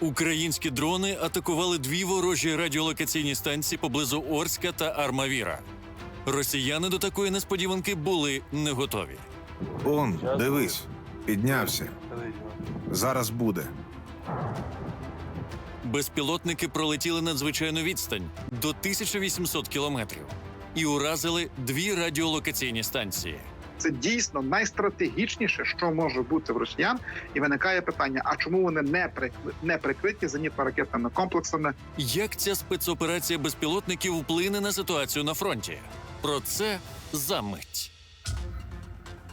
Українські дрони атакували дві ворожі радіолокаційні станції поблизу Орська та Армавіра. Росіяни до такої несподіванки були не готові. Он, дивись, піднявся. Зараз буде. Безпілотники пролетіли надзвичайну відстань до 1800 кілометрів і уразили дві радіолокаційні станції. Це дійсно найстратегічніше, що може бути в росіян, і виникає питання: а чому вони не прикри- не прикриті зенітно-ракетними комплексами? Як ця спецоперація безпілотників вплине на ситуацію на фронті? Про це за мить.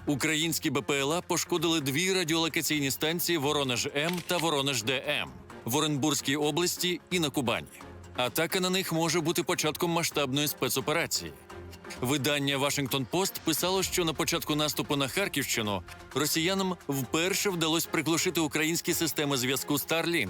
Українські БПЛА пошкодили дві радіолокаційні станції Воронеж М та Воронеж ДМ в Оренбурзькій області і на Кубані. Атака на них може бути початком масштабної спецоперації. Видання Вашингтон Пост писало, що на початку наступу на Харківщину росіянам вперше вдалося приглушити українські системи зв'язку Starlink.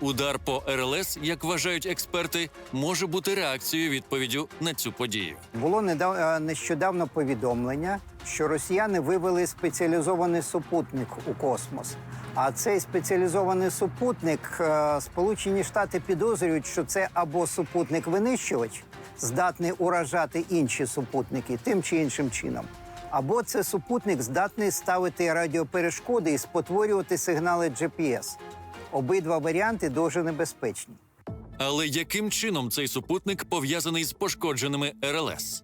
Удар по РЛС, як вважають експерти, може бути реакцією відповіддю на цю подію. Було е, нещодавно повідомлення, що росіяни вивели спеціалізований супутник у космос. А цей спеціалізований супутник е, Сполучені Штати підозрюють, що це або супутник-винищувач, здатний уражати інші супутники тим чи іншим чином. Або це супутник здатний ставити радіоперешкоди і спотворювати сигнали GPS. Обидва варіанти дуже небезпечні. Але яким чином цей супутник пов'язаний з пошкодженими РЛС?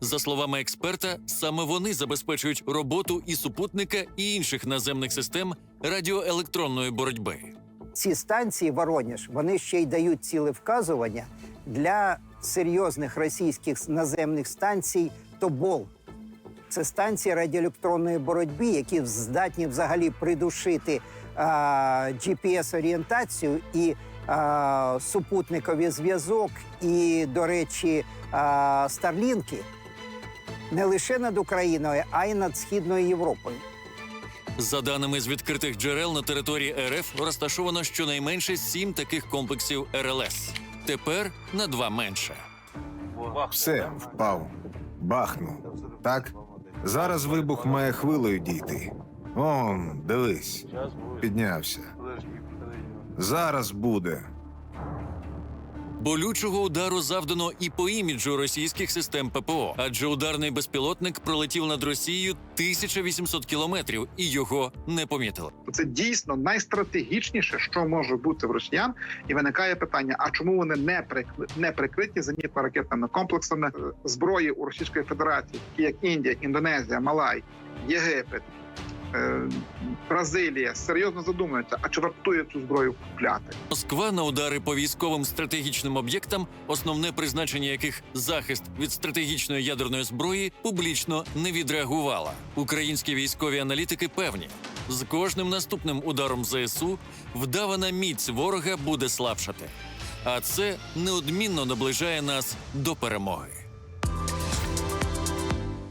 За словами експерта, саме вони забезпечують роботу і супутника, і інших наземних систем радіоелектронної боротьби. ці станції Воронеж вони ще й дають ціле вказування для серйозних російських наземних станцій Тобол. Це станції радіоелектронної боротьби, які здатні взагалі придушити а, GPS-орієнтацію і а, супутниковий зв'язок, і, до речі, а, старлінки не лише над Україною, а й над Східною Європою. За даними з відкритих джерел на території РФ розташовано щонайменше сім таких комплексів РЛС. Тепер на два менше. Все, впав. Бахнув. Так? Зараз вибух має хвилою дійти. Он, дивись, піднявся. Зараз буде. Болючого удару завдано і по іміджу російських систем ППО, адже ударний безпілотник пролетів над Росією 1800 кілометрів і його не помітили. Це дійсно найстратегічніше, що може бути в росіян, і виникає питання: а чому вони не прикри- не прикриті зенітно-ракетними комплексами? Е, зброї у Російської Федерації, такі як Індія, Індонезія, Малай, Єгипет, Бразилія, серйозно задумуються, а чи вартує цю зброю купляти? Москва на удари по військовим стратегічним об'єктам, основне призначення яких захист від стратегічної ядерної зброї, публічно не відреагувала. Українські військові аналітики певні, з кожним наступним ударом ЗСУ вдавана міць ворога буде слабшати, а це неодмінно наближає нас до перемоги.